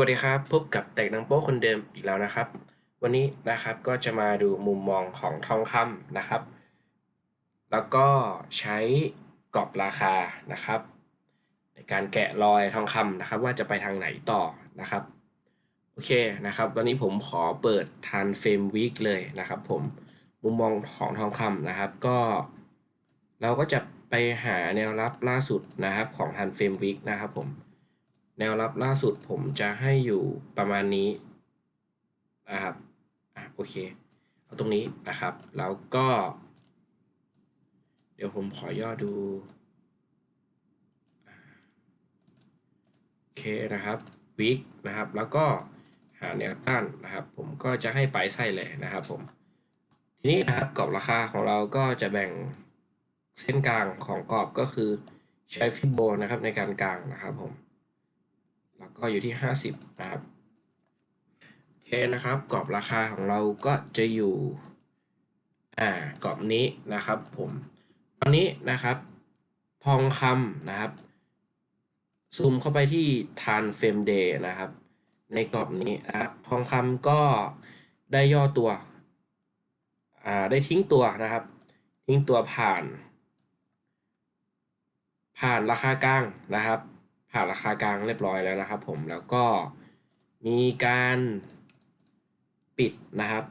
วัสดีครับ พบกับแตกนังโป๊คนเดิมอีกแล้วนะครับ วันนี้นะครับก็จะมาดูมุมมองของทองคำนะครับ แล้วก็ใช้กรอบราคานะครับ ในการแกะรอยทองคำนะครับ ว่าจะไปทางไหนต่อนะครับโอเคนะครับ วันนี้ผมขอเปิดทันเฟรมวีคเลยนะครับ ผมมุมมองของทองคำนะครับ ก็ เราก็จะไปหาแนวรับล่าสุดนะครับของทันเฟรมวีคนะครับผม แนวรับล่าสุดผมจะให้อยู่ประมาณนี้นะครับอะโอเค เอาตรงนี้นะครับ แล้วก็ เดี๋ยวผมขอย่อดูโอเคนะครับวิกนะครับ แล้วก็หาแนวต้านนะครับ ผมก็จะให้ไปไส้เลยนะครับผมทีนี้นะครับกรอบราคาของเราก็จะแบ่งเส้นกลางของกรอบก็คือใช้ฟิโบนะครับในการกลางนะครับผม แล้วก็อยู่ที่ 50 นะครับ โอเคนะครับ กรอบราคาของเราก็จะอยู่ อ่า กรอบนี้นะครับผม ตอนนี้นะครับ ทองคำนะครับ ซูมเข้าไปที่ทานเฟรมเดย์นะครับ ในกรอบนี้นะครับ ทองคำก็ได้ย่อตัว อ่า ได้ทิ้งตัวนะครับ ทิ้งตัวผ่าน ผ่านราคากลางนะครับ ผ่านราคากลางเรียบร้อยแล้วนะครับผมแล้วก็มีการปิดนะครับ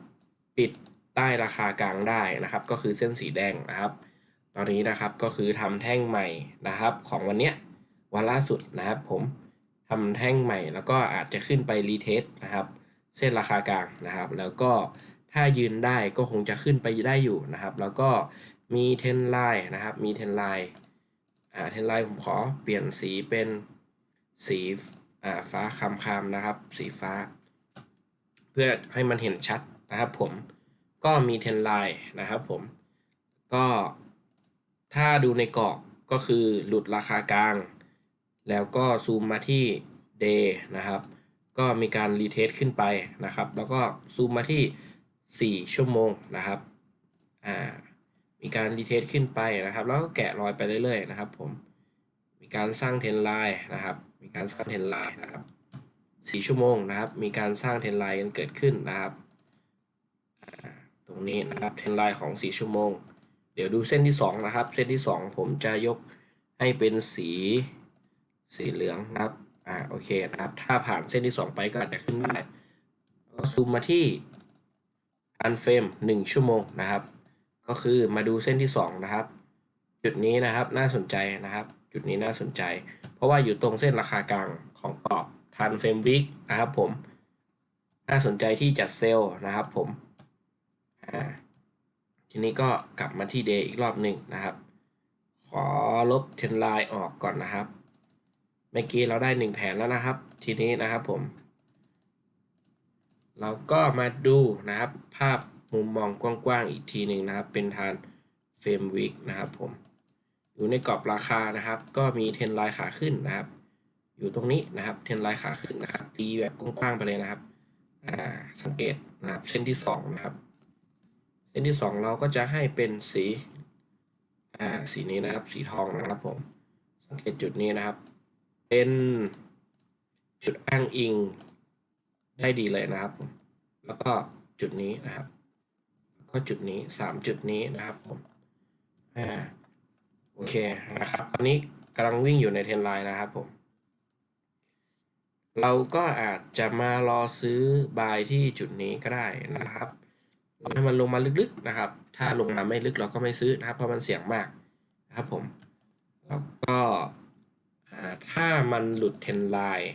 ปิดใต้ราคากลางได้นะครับ ก็คือเส้นสีแดงนะครับ ตอนนี้นะครับก็คือทำแท่งใหม่นะครับ ของวันเนี้ยวันล่าสุดนะครับ ผมทำแท่งใหม่ แล้วก็อาจจะขึ้นไปรีเทสนะครับ เส้นราคากลางนะครับ แล้วก็ถ้ายืนได้ก็คงจะขึ้นไปได้อยู่นะครับ แล้วก็มีเทนไลน์นะครับ มีเทนไลน์อ่าเทนไลน์ผมขอเปลี่ยนสีเป็น สีฟ้าคามคามนะครับ สีฟ้า เพื่อให้มันเห็นชัดนะครับผมก็มีเทนไลน์นะครับผม ก็ถ้าดูในกรอบก็คือหลุดราคากลาง แล้วก็ซูมมาที่ day นะครับ ก็มีการรีเทสขึ้นไปนะครับ แล้วก็ซูมมาที่ 4 ชั่วโมงนะครับอ่ามีการรีเทสขึ้นไปนะครับ แล้วก็แกะรอยไปเรื่อยๆนะครับผม การสร้างเทนไลน์นะครับ มีการสร้างเทนไลน์นะครับ4ชั่วโมงนะครับ มีการสร้างเทนไลน์กันเกิดขึ้นนะครับ ตรงนี้นะครับเทนไลน์ของ4ชั่วโมง เดี๋ยวดูเส้นที่2นะครับ เส้นที่2ผมจะยกให้เป็นสีสีเหลืองนะครับ อ่า โอเคนะครับ ถ้าผ่านเส้นที่2ไปก็อาจจะขึ้นได้ก็ซูมมาที่อันเฟรม1ชั่วโมงนะครับ ก็คือมาดูเส้นที่2นะครับ จุดนี้นะครับน่าสนใจนะครับ จุดนี้น่าสนใจ เพราะว่าอยู่ตรงเส้นราคากลางของกรอบทันเฟรมวิกนะครับผม น่าสนใจที่จัดเซลล์นะครับผมทีนี้ก็กลับมาที่เดย์อีกรอบหนึ่งนะครับ ขอลบเทนไลน์ออกก่อนนะครับ เมื่อกี้เราได้ 1 แผนแล้วนะครับ ทีนี้นะครับผม เราก็มาดูนะครับภาพมุมมองกว้างๆอีกทีหนึ่งนะครับ เป็นทานเฟรมวิกนะครับผม อยู่ในกรอบราคานะครับ ก็มีเทนไลน์ขาขึ้นนะครับ อยู่ตรงนี้นะครับเทนไลน์ขาขึ้นนะครับตีแบบกว้างๆไปเลยนะครับอ่าสังเกตนะครับเส้นที่2นะครับเส้นที่ 2 เราก็จะให้เป็นสีอ่าสีนี้นะครับสีทองนะครับผมสังเกตจุดนี้นะครับ เป็นจุดอ้างอิงได้ดีเลยนะครับผมแล้วก็จุดนี้นะครับ ก็จุดนี้ 3 จุดนี้นะครับผมอ่า โอเคนะครับ ตอนนี้กำลังวิ่งอยู่ในเทรนไลน์นะครับผม เราก็อาจจะมารอซื้อบายที่จุดนี้ก็ได้นะครับให้มันลงมาลึกๆนะครับ ถ้าลงมาไม่ลึกเราก็ไม่ซื้อนะครับ เพราะมันเสี่ยงมากนะครับผม แล้วก็ถ้ามันหลุดเทรนไลน์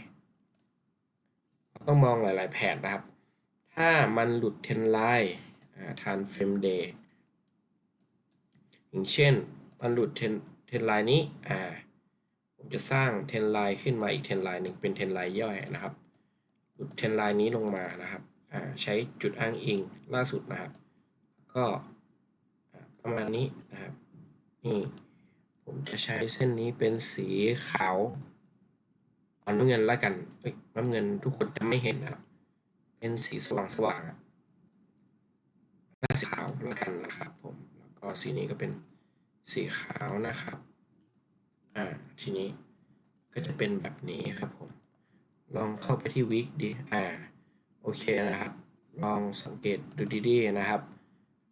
ต้องมองหลายๆแผนนะครับ ถ้ามันหลุดเทรนไลน์ทานเฟรมเดย์อย่างเช่น มันหลุดเทนเทนไลน์นี้อ่าผมจะสร้างเทนไลน์ขึ้นมาอีกเทนไลน์หนึ่งเป็นเทนไลน์ย่อยนะครับ หลุดเทนไลน์นี้ลงมานะครับอ่าใช้จุดอ้างอิงล่าสุดนะครับ ก็ประมาณนี้นะครับนี่ผมจะใช้เส้นนี้เป็นสีขาวอ่อนน้ำเงินแล้วกันเอ้ยน้ำเงินทุกคนจะไม่เห็นนะครับ เป็นสีสว่างสว่างสีขาวแล้วกันนะครับผมแล้วก็สีนี้ก็เป็น สีขาวนะครับ อ่า ทีนี้ก็จะเป็นแบบนี้ครับผม ลองเข้าไปที่วิกดิอ่า โอเคนะครับ ลองสังเกตดูดีๆนะครับ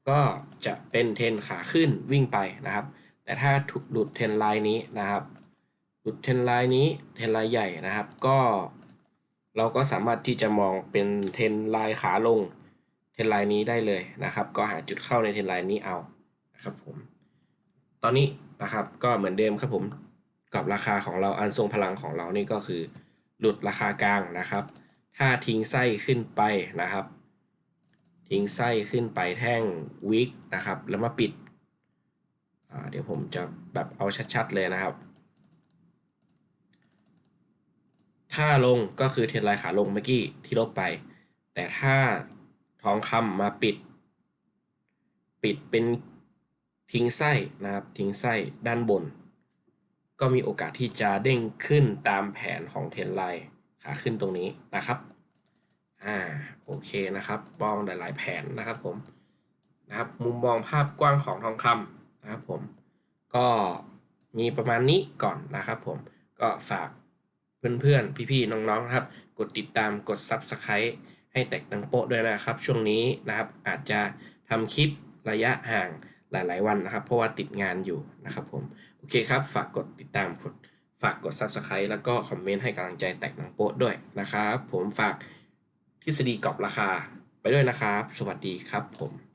ก็จะเป็นเทนขาขึ้นวิ่งไปนะครับ แต่ถ้าถูกหลุดเทนไลน์นี้นะครับ หลุดเทนไลน์นี้เทนไลน์ใหญ่นะครับ ก็เราก็สามารถที่จะมองเป็นเทนไลน์ขาลงเทนไลน์นี้ได้เลยนะครับ ก็หาจุดเข้าในเทนไลน์นี้เอานะครับผม อนนี้นะครับก็เหมือนเดิมครับผมกับราคาของเราอันทรงพลังของเรานี่ก็คือ หลุดราคากลางนะครับ ถ้าทิ้งไส้ขึ้นไปนะครับ ทิ้งไส้ขึ้นไปแท่งวิกนะครับ แล้วมาปิดเดี๋ยวผมจะแบบเอาชัดๆเลยนะครับ ถ้าลงก็คือเทรนไลน์ขาลงเมื่อกี้ที่ลบไป แต่ถ้าทองคำมาปิด ปิดเป็น ทิ้งไส้นะครับ ทิ้งไส้ด้านบน ก็มีโอกาสที่จะเด้งขึ้นตามแผนของเทรนไลน์ขาขึ้นตรงนี้นะครับอ่าโอเคนะครับมองหลาย ๆ แผนนะครับผมนะครับ มุมมองภาพกว้างของทองคำนะครับผม ก็มีประมาณนี้ก่อนนะครับผม ก็ฝากเพื่อนๆ พี่ๆ น้องๆนะครับ กดติดตามกด Subscribe ให้แตกตังโป๊ะด้วยนะครับ ช่วงนี้นะครับอาจจะทำคลิประยะห่าง หลาย ๆ วันนะครับ เพราะว่าติดงานอยู่นะครับผม โอเคครับ ฝากกดติดตามกดฝากกด Subscribe แล้วก็คอมเมนต์ให้กำลังใจแตกนังโป๊ะด้วยนะครับ ผมฝากทฤษฎีกรอบราคาไปด้วยนะครับ สวัสดีครับผม